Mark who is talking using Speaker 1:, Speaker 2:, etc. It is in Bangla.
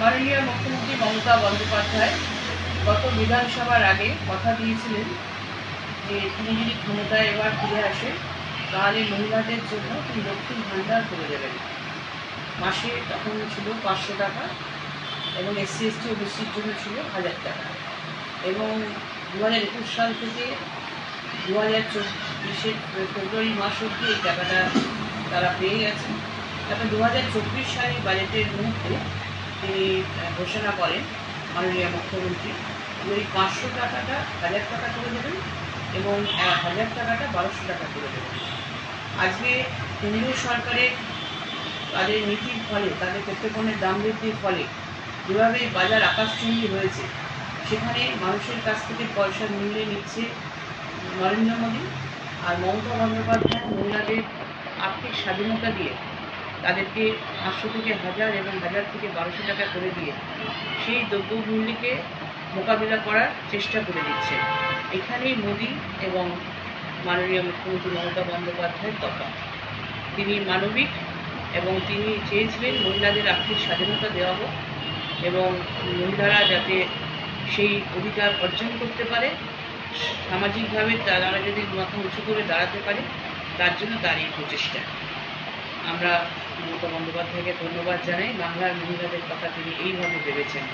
Speaker 1: মমতা বন্দ্যোপাধ্যায় গত বিধানসভার আগে কথা দিয়েছিলেন যে তিনি যদি ক্ষমতায় এবার ফিরে আসেন, তাহলে মহিলাদের জন্য তিনি লক্ষ্মীর ভাণ্ডার করে দেবেন। মাসে তখন ছিল পাঁচশো টাকা এবং এসসি, এসটি ওবিসির জন্য ছিল হাজার টাকা। এবং দু হাজার একুশ সাল থেকে দু হাজার চব্বিশের ফেব্রুয়ারি মাস অবধি এই টাকাটা তারা পেয়ে গেছেন। তারপর দু হাজার চব্বিশ সালের বাজেটের মুহূর্তে তিনি ঘোষণা করেন, মাননীয় মুখ্যমন্ত্রী ওই পাঁচশো টাকাটা, হাজার টাকা করে দেবেন এবং হাজার টাকাটা বারোশো টাকা করে দেবেন। আজকে কেন্দ্রীয় সরকারের তাদের নীতির ফলে, তাদের পেট্রোপণ্যের দাম বৃদ্ধির ফলে যেভাবে বাজার আকাশচুম্বী হয়েছে, সেখানে মানুষের কাছ থেকে পয়সা মূল্যে নিচ্ছে নরেন্দ্র মোদী আর মমতা বন্দ্যোপাধ্যায় মহিলাদের আর্থিক স্বাধীনতা দিয়ে। তাদেরকে পাঁচশো থেকে হাজার এবং হাজার থেকে বারোশো টাকা করে দিয়ে সেই দ্রব্যমূল্যকে মোকাবিলা করার চেষ্টা করে দিচ্ছে। এখানেই মোদী এবং মাননীয় মুখ্যমন্ত্রী মমতা বন্দ্যোপাধ্যায়ের তফাৎ। তিনি মানবিক এবং তিনি চেয়েছিলেন মহিলাদের আর্থিক স্বাধীনতা দেওয়া হোক এবং মহিলারা যাতে সেই অধিকার অর্জন করতে পারে, সামাজিকভাবে তারা যদি মাথা উঁচু করে দাঁড়াতে পারে, তার জন্য তার এই প্রচেষ্টা। আমরা মমতা বন্দ্যোপাধ্যায়কে ধন্যবাদ জানাই। বাংলার মহিলাদের কথা তিনি এইভাবে ভেবেছেন।